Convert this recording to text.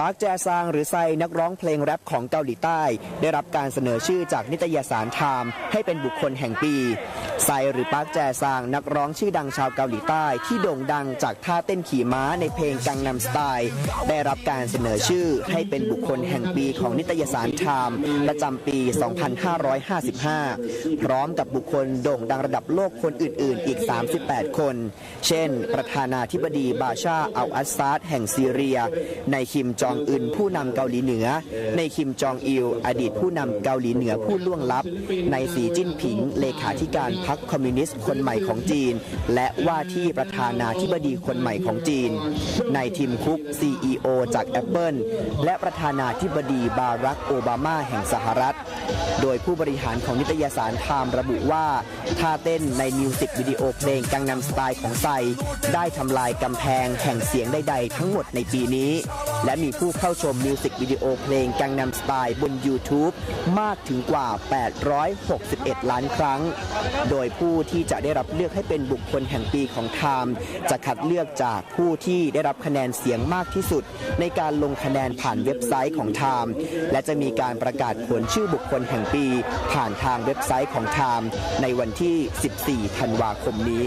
ปาร์คแจซางหรือไซนักร้องเพลงแรปของเกาหลีใต้ ได้รับการเสนอชื่อจากนิตยสารไทม์ให้เป็นบุคคลแห่งปี ไซหรือปาร์คแจซางนักร้องชื่อดังชาวเกาหลีใต้ ที่โด่งดังจากท่าเต้นขี่ม้าในเพลงกังนำสไตล์ ได้รับการเสนอชื่อให้เป็นบุคคลแห่งปีของนิตยสารไทม์ประจำปี 2555 พร้อมกับบุคคลโด่งดังระดับโลกคนอื่น ๆ อีก 38 คน เช่น ประธานาธิบดีบาชาอัลอัสซาดแห่งซีเรีย ในคิมจองอึนผู้นำเกาหลีเหนือ ในคิมจองอิลอดีตผู้นำเกาหลีเหนือผู้ล่วงลับ ในสีจิ้นผิงเลขาธิการพรรคคอมมิวนิสต์คนใหม่ของจีน และว่าที่ประธานาธิบดีคนใหม่ของจีนในทิมคุก CEO จาก Apple และประธานาธิบดีบารักโอบามาแห่งสหรัฐ โดยผู้บริหารของนิตยสารไทม์ระบุว่าท่าเต้นในมิวสิกวิดีโอเพลงกังนำสไตล์ของไซได้ทำลายกำแพงแห่งเสียงใดๆทั้งหมดในปีนี้ และมีผู้เข้าชมมิวสิกวิดีโอเพลงกังนำสไตล์บน YouTube มากถึงกว่า 861 ล้านครั้ง โดยผู้ที่จะได้รับเลือกให้เป็นบุคคลแห่งปีของไทม์จะคัดเลือกจากผู้ที่ได้รับคะแนนเสียงมากที่สุด ในการลงคะแนนผ่านเว็บไซต์ของไทม์และจะมีการประกาศผลชื่อบุคคลแห่งปี ผ่านทางเว็บไซต์ของไทม์ในวันที่ 14 ธันวาคมนี้